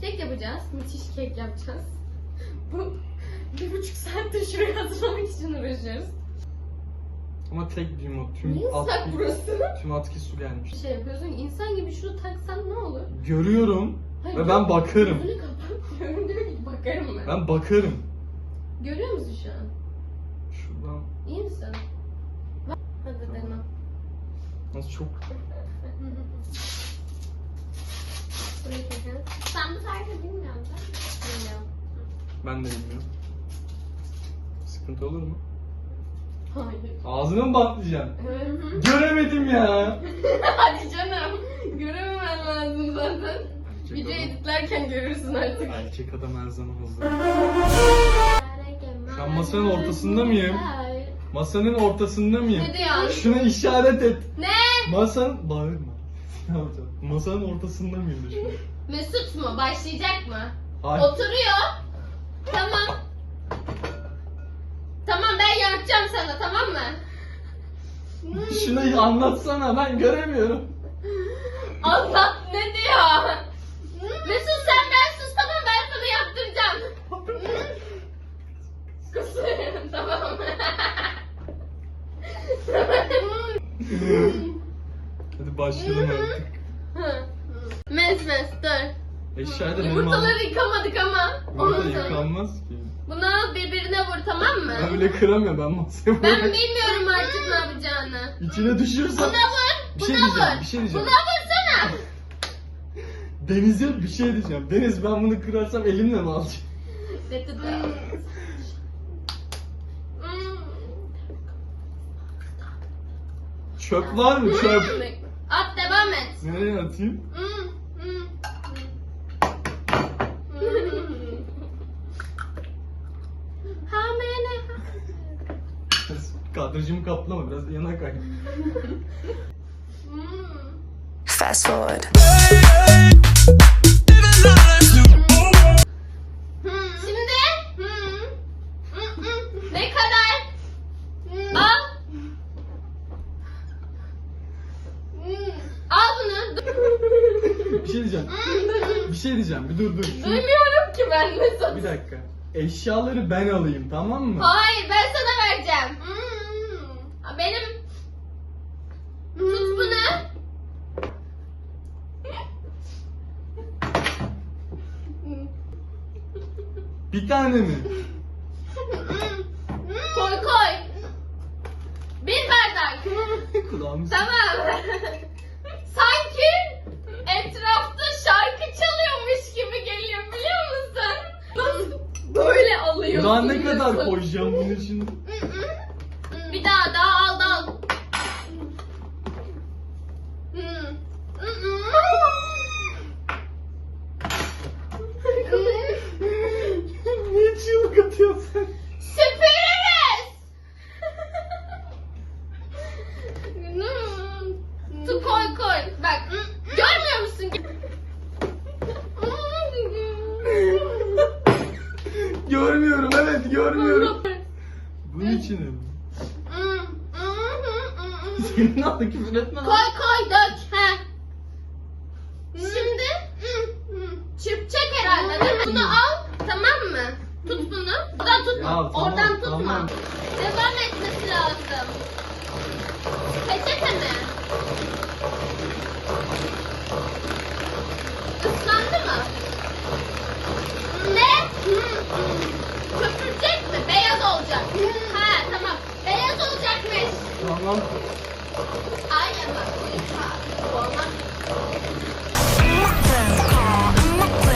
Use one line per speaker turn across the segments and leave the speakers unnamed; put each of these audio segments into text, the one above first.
Kek yapacağız. Müthiş kek yapacağız. Bu bir buçuk saattir şurayı hazırlamak için uğraşıyoruz.
Ama tek bir yumurta. Tüm
Niye ıslak
atki,
burası?
tüm atki su gelmiş.
Şey yapıyorsun. İnsan gibi şunu taksan ne olur?
Görüyorum
Hayır,
ve ben bakarım.
Gözünü kapat. Diyor ki bakarım ben.
Ben bakarım.
Görüyor musun şu an?
Şuradan
İyi misin? Hadi dene.
nasıl çok.
Sen bu tarifi bilmiyor musun? Bilmiyorum.
ben de bilmiyorum. Sıkıntı olur mu?
Hayır.
Ağzına mı bantlayacaksın?
Evet.
Göremedim ya.
Hadi canım. Görememen lazım zaten.
Erkek
Video
adam,
editlerken görürsün artık.
erkek adam her zaman hazır. Şu an masanın ortasında mıyım? Masanın ortasında mıyım?
Hadi ya.
Şuna işaret et.
Ne?
Masanın... Bağırma. Yapacağım? Masanın ortasında mıyım an?
Mesut mu? Başlayacak mı?
Hayır.
Oturuyor. Tamam. Tamam ben yapacağım sana tamam mı?
Şunu anlatsana ben göremiyorum.
Anlat ne diyor? Mesut sen ben sus tamam ben sana yaptıracağım. Kızım tamam.
Hadi başlayalım artık.
mes mes dur.
Eşyada
Yumurtaları yıkamadık ama.
Burada
Onu da-
yıkanmaz ki.
Bunu al birbirine vur tamam mı?
Ben öyle kıramıyorum ben masaya
Ben
bırak.
bilmiyorum artık ne yapacağını.
İçine
Buna vur.
Bir şey
buna
diyeceğim,
vur.
bir şey diyeceğim.
Buna vursana.
Deniz'e bir şey diyeceğim. Deniz ben bunu kırarsam elimle mi alacağım?
Hmm.
Çöp var mı çöp?
At devam et.
Nereye atayım?
Hmm, hmm,
Kadrajımı kaplama biraz yana kay.
Hmm.
Fast forward.
Şimdi hmm. Hmm, hmm. ne kadar? Al. Hmm. Al bunu.
Bir şey diyeceğim. Bir şey diyeceğim. Bir dur dur. Şunu-
Duymuyorum ki ben Mesut.
Bir dakika. Eşyaları ben alayım tamam mı?
Hayır ben sana vereceğim. Hmm. Benim tut bunu.
Bir tane mi?
koy koy. Bir bardak.
Kulağımı
tamam. Sanki etrafta şarkı çalıyormuş gibi geliyor biliyor musun? Nasıl böyle alıyorsun?
Daha ne kadar koyacağım bunun için?
Bir daha daha al al.
Niye çığlık atıyorsun sen?
Süpürürüz. Su koy koy. Bak görmüyor musun ki?
Görmüyorum evet görmüyorum. Bunun için mi? Senin adı küfür etme.
koy koy dök. He. Şimdi çırpacak herhalde değil mi? Bunu al tamam mı? Tut bunu.
Tamam,
Oradan tutma.
tamam.
Devam etmesi lazım. Peçete mi? Islandı mı? Ne? Köpürecek mi? Beyaz olacak. Ha tamam. Beyaz olacakmış.
Tamam.
Ay ama. Olmaz.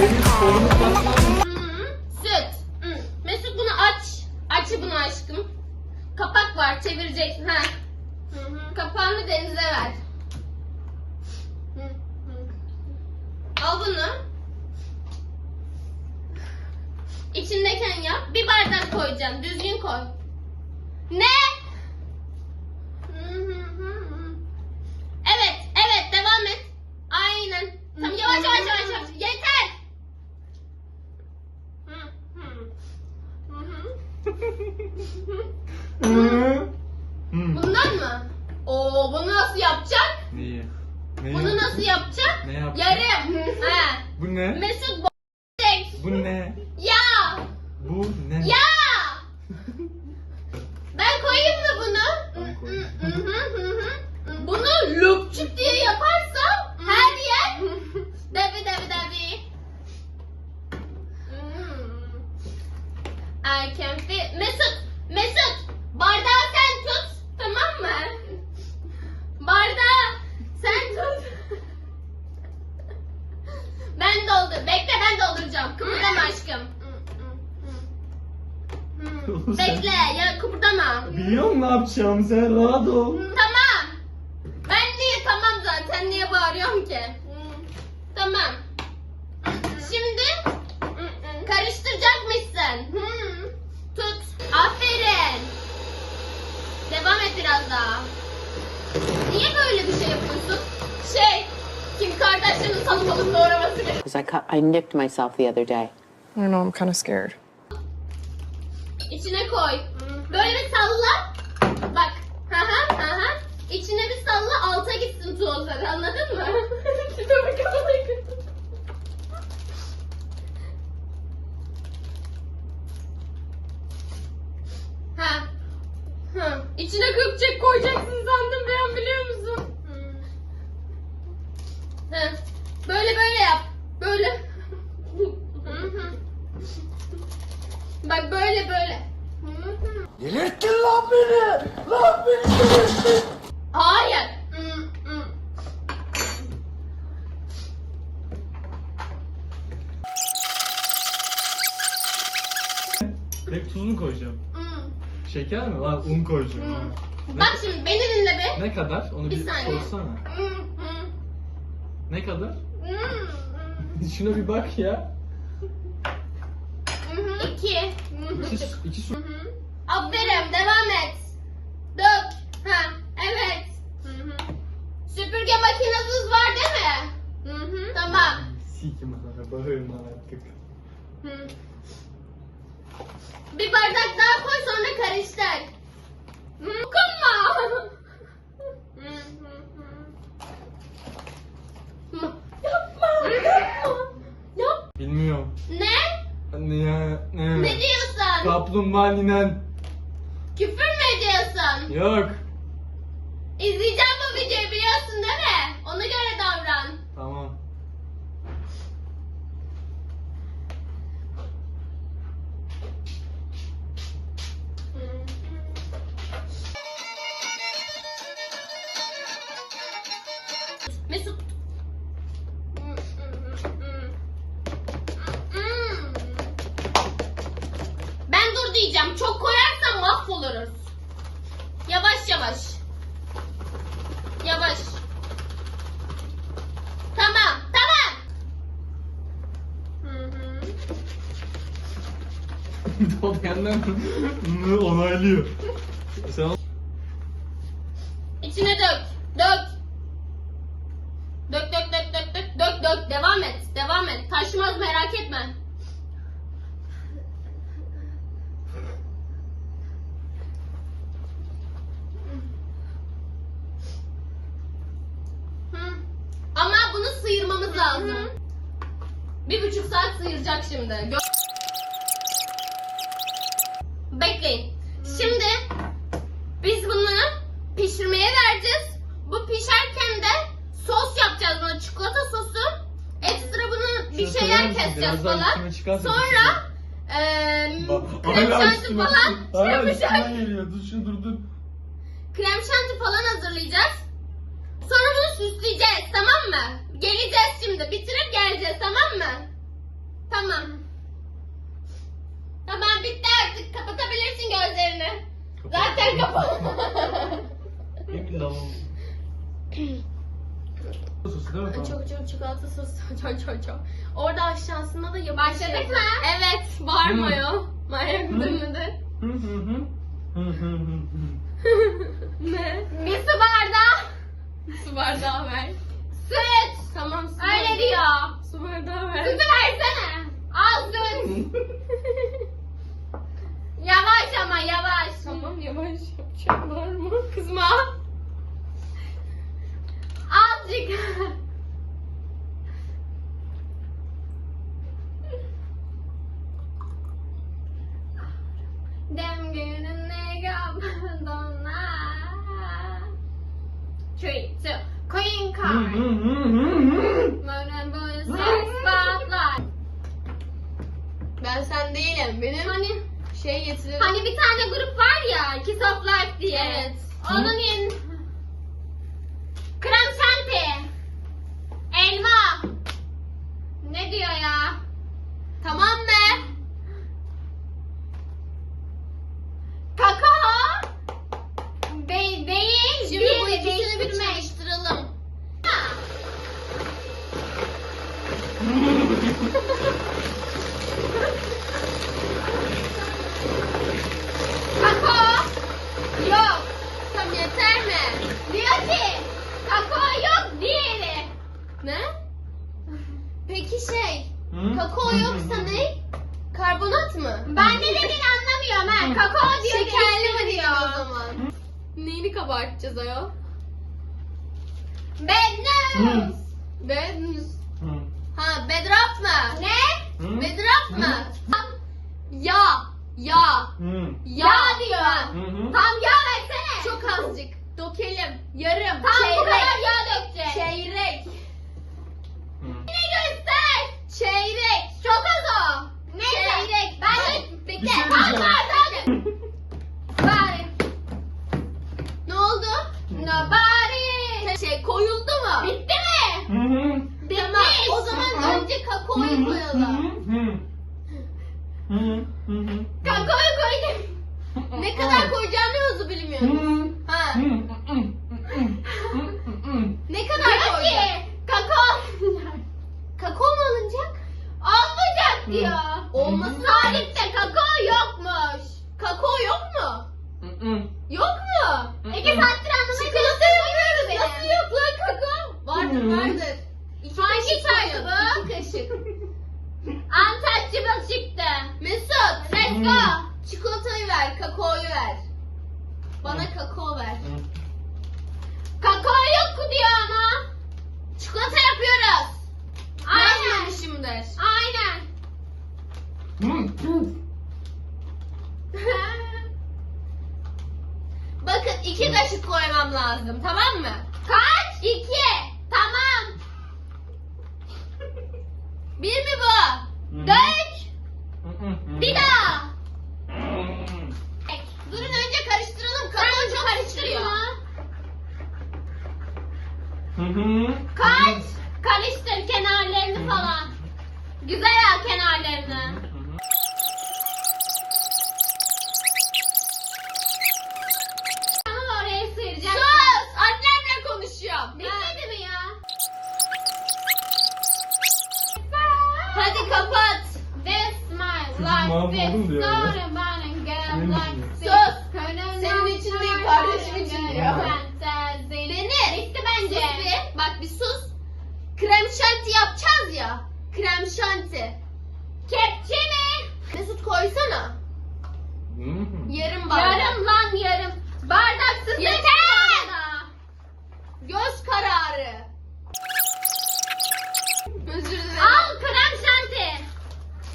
Benim kolumu basmam.
Hı, Süt. Hı. Mesut bunu aç. Aç bunu aşkım. Kapak var çevireceksin. Ha. Hı hı. Kapağını denize ver. Hı, hı. Al bunu. İçindeyken yap. Bir bardak koyacaksın. Düzgün koy. Ne? Hı, hı, hı, hı. Evet, evet devam et. Aynen. Tamam yavaş yavaş yavaş yavaş. Yeter. Hı, hı. Hı hı.
Hı. Hı.
Bundan mı? Oo bunu nasıl yapacak?
Neyi? Neyi
Bunu
yaptın?
Nasıl yapacak?
Ne yaptın?
Yarım. Ha.
Bu ne?
Mesut can feel. Mesut, Mesut, bardağı sen tut, tamam mı? Bardağı sen tut. ben doldur. Bekle ben dolduracağım. Kıpırdama aşkım.
Oğlum sen-
Bekle ya kıpırdama.
Biliyorum ne yapacağımı sen rahat ol.
Tamam. Ben niye tamam zaten niye bağırıyorum ki? Tamam. Şimdi karıştıracakmışsın. Tut. Aferin. Devam et biraz daha. Niye böyle bir şey yapıyorsun? Şey, Kim Kardashian'ın salatalık doğraması gibi.
Because I cut, I nicked myself the other day.
I don't know, I'm kind of scared.
İçine koy. Böyle bir salla. Bak. Hı hı hı hı. İçine bir salla alta gitsin tozlar anladın mı? Şuna bakalım. Ha. Hı. İçine köpçek koyacaksın sandım an biliyor musun? Hı. Böyle böyle yap. Böyle. Hı hı. Bak böyle böyle.
Delirttin lan beni. Lan beni delirttin.
Hayır.
Tek tuz mu koyacağım? Şeker mi? Lan un koyacağım. ha.
Bak şimdi beni dinle be.
Ne kadar? Onu
Bir
bir,
saniye.
sorsana. Ne kadar? Şuna bir bak ya.
İki.
İki, su- iki su.
Aferin devam et. Dök. Ha evet. Süpürge makineniz var değil mi? Tamam.
Sikim sana bağırma artık.
Bir bardak daha koy sonra karıştır. Dokunma. Yapma. Yapma. Yap.
Bilmiyorum.
Ne?
Ne ya? Ne?
Ne diyorsun?
Kaplumbağa ninen. Yok.
İzleyeceğim bu videoyu biliyorsun değil mi? Ona göre davran.
Tamam.
Mesut. Ben dur diyeceğim. Çok koyarsan mahvoluruz. Yavaş yavaş. Yavaş. Tamam, tamam. Hı hı.
o benden onaylıyor. Sen
İçine dök. Dök. Dök dök dök dök dök dök dök. Devam et. Devam et. Taşmaz merak etme. Hı. Ama bunu sıyırmamız lazım. Bir buçuk saat sıyıracak şimdi. Bekleyin. Şimdi biz bunu pişirmeye vereceğiz. Bu pişerken de sos yapacağız buna çikolata sosu. Ekstra bunu bir şeyler keseceğiz falan. Sonra eee
Bak,
krem şanti falan
hala
yapacağız.
üstüme geliyor. Dur şunu dur dur.
Krem şanti falan hazırlayacağız. Sonra bunu süsleyeceğiz? Geleceğiz şimdi. Bitirip geleceğiz tamam mı? Tamam. Tamam bitti artık. Kapatabilirsin gözlerini. Zaten kapalı.
Yemin lavabo. Sosu değil mi?
Çok çok çikolata sosu çok çok çok. Orada aşağısında da yapı Başladık mı? Evet. Bağırmıyor. Manyak mıdır mıdır?
Hı hı hı. Hı hı hı hı.
ne? Bir su bardağı. Su bardağı ver. Süt. Tamam su Öyle diyor. Su bardağı ver. Sütü versene. Al süt. yavaş ama yavaş. Tamam yavaş yapacağım. Bağırma. Kızma. Azıcık. Dem gününe kapandona. Three, two, Queen
Hı
card.
hı hı hı hı.
Modern boy sex spotlight. Ben sen değilim. Benim hani Şey getirelim.
Hani bir tane grup var ya, Kiss of Life diye.
Evet.
Onun yeni... Krem şanti. Elma. Ne diyor ya?
Tamam be.
Kakao. Be değil.
Şimdi bu
bir
ikisini bir
değiştirmek.
çalıştıralım.
Kakao. Yok.
Tam yeter mi?
Diyor ki kakao yok diğeri.
Ne? Peki şey,
Hı?
kakao yoksa ne? Karbonat mı?
Ben ne dediğini anlamıyorum ha. Kakao diyor.
Şekerli mi
değiştirme
diyor o zaman? Neyini kabartacağız ayol?
Bad news.
Bednus.
Hı.
Ha, bedraft mı?
Ne?
Hı?
Bedraft mı? Ya, ya,
Hı.
ya diyor.
Hı hı.
Tam yağ versene.
Çok azıcık. Dökelim. Yarım.
Tam bu
çeyrek.
kadar yağ dökecek.
Çeyrek.
Hı.
Ne göster?
Çeyrek.
Çok az o. Neyse.
Çeyrek.
Ben de
Bir
bekle.
şey diyeceğim.
var dök. Bari.
Ne oldu?
Nobody.
Şey koyuldu mu?
Bitti mi?
Hı hı.
Tamam. O zaman önce kakaoyu koyalım.
Hı hı.
Kakaoyu koydum.
Ne kadar koyacağını hızlı bilmiyorum. Ha kadar
Diyor
koyacağız?
ki kakao
Kakao mu alınacak?
olmayacak diyor.
Olması
Tarifte kakao yokmuş.
Kakao yok mu? Yok mu?
İki saattir anlamaya çalışıyorum beni.
Nasıl yok lan kakao? Vardır
Hı.
vardır. İki
Hangi
kaşık
çay
koyun.
bu?
İki kaşık.
Untouchable çıktı.
Mesut.
Let's go.
Çikolatayı ver, kakaoyu ver. Bana kakao ver.
Kakao yok diyor ama.
Çikolata yapıyoruz.
Aynen.
Yazmamışımdır.
Aynen.
Bakın iki kaşık koymam lazım tamam mı?
Kaç? İki. Tamam.
Bir mi bu?
Dök. Bir daha.
Durun önce karıştıralım. Kakao çok karıştırıyor.
Kaç? Karıştır kenarlarını falan. Güzel al kenarlarını. Ama oraya sıyıracak.
Sus! Annemle konuşuyorum.
Bitmedi mi ya?
Hadi kapat.
This my
Çocuk
life
mahvoldum
is
diyor ya.
and girl
Benim
like
için.
this.
Senin için değil, kardeşim için diyor. Deniz.
Bitti bence.
Sus bir. Bak bir sus. Krem şanti yapacağız ya. Krem şanti.
Kepçe mi?
Mesut koysana. Yarım bardak.
Yarım lan yarım. Bardaksız
Yeter!
da.
Göz kararı. Özür dilerim.
Al krem şanti.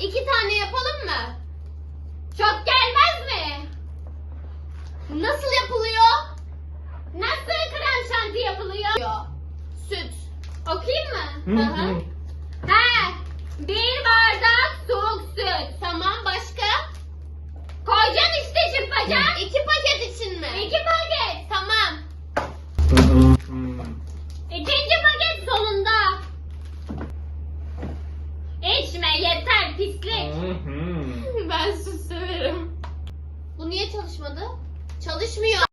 İki tane yapalım mı?
Çok gelmez mi?
Nasıl yapılıyor?
Nasıl krem şanti yapılıyor?
Süt.
Okuyayım mı?
Hı hı.
He. Bir bardak soğuk süt.
Tamam başka?
Koyacaksın işte çırpacaksın.
İki paket için mi?
İki paket.
Tamam.
İkinci paket sonunda. İçme yeter pislik.
ben süt severim. Bu niye çalışmadı? Çalışmıyor.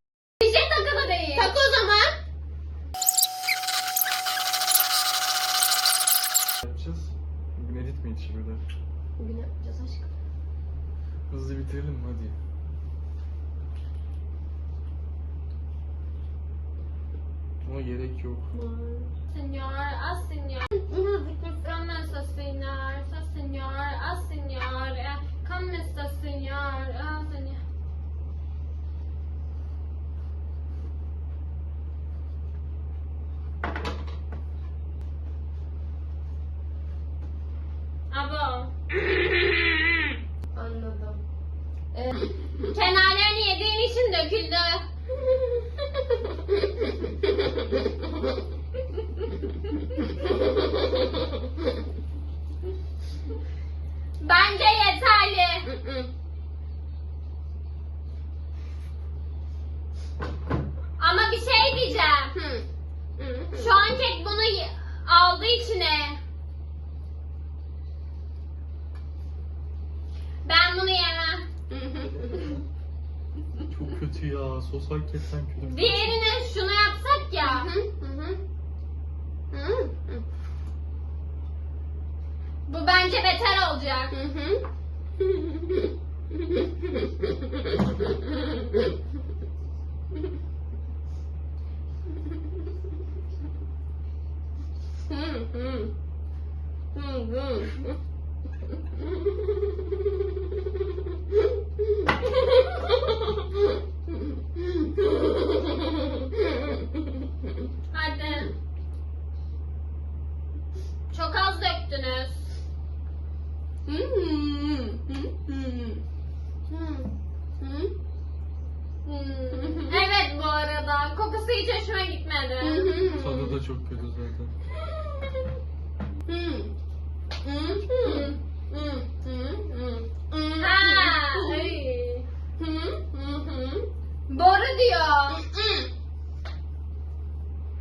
Doldu içine. Ben bunu yemem.
Çok kötü ya. Sos hakikaten kötü.
Diğerine şunu yapsak ya. Bu bence beter olacak. Mm. Mm-hmm.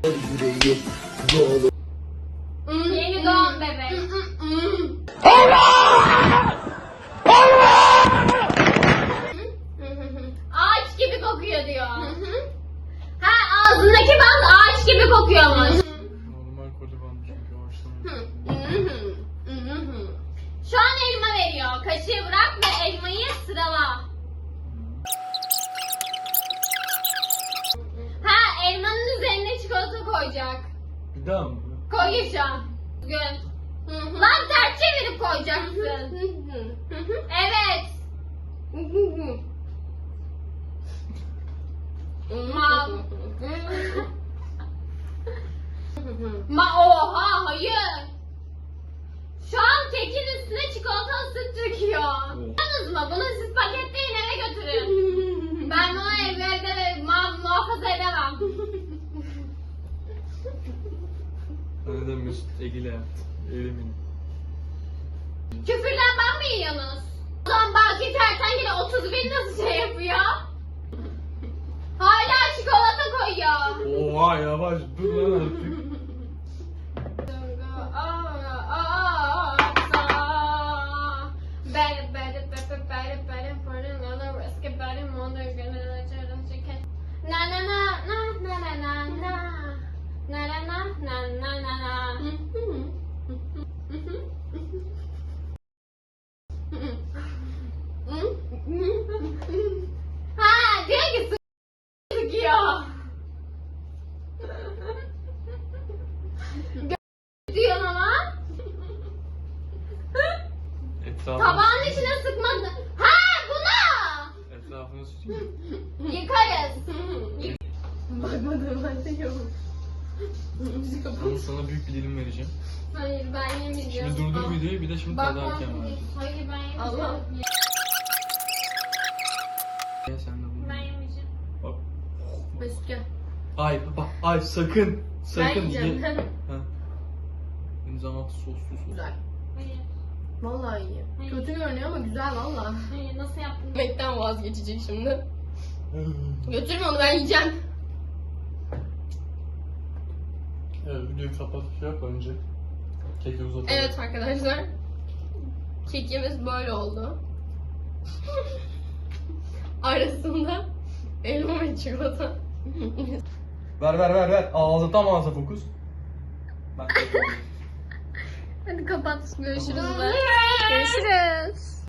Yüreği dolu Ma. Ma oha hayır. Şu an kekin üstüne çikolata süt döküyor. Yalnız mı? Bunu siz paketleyin eve götürün. ben bunu evde evde muhafaza edemem.
Neden Mesut Egil'e? Elimin.
Küfürden ben mi yiyorsunuz? O zaman Baki Tertengile 31 nasıl şey yapıyor? Hala çikolata koyuyor.
Oha yavaş dur lan artık.
Na na na na na na na na na na na na na na na Ha diyor ki sı- sıkıyor. Gö- diyorsun ama.
Etrafını,
Tabağın içine sıkmadı. Ha buna.
etrafını sürteyim.
Yıkarız.
Sana, sana büyük bir dilim vereceğim.
Hayır ben yemeyeceğim.
Şimdi durdur videoyu bir de şimdi
Bak
tadarken
bak.
var.
Hayır ben yemeyeceğim.
Allah.
Gel sen de bunu.
Ben yemeyeceğim.
Bak.
Mesut gel.
Ay bak ay sakın. Sakın.
Ben yiyeceğim.
ye- Ha. Deniz ama soslu sos.
Güzel.
Hayır.
Vallahi iyi. Kötü görünüyor ama güzel valla.
Hayır nasıl yaptın?
Yemekten vazgeçecek şimdi. Götürme onu ben yiyeceğim.
Evet videoyu kapat şey yap önce. Keki uzatalım.
Evet arkadaşlar. Kekimiz böyle oldu. Arasında elma ve çikolata.
Ver ver ver ver. Ağzı tam ağza fokus. Ben
Hadi kapat. Görüşürüz. Görüşürüz.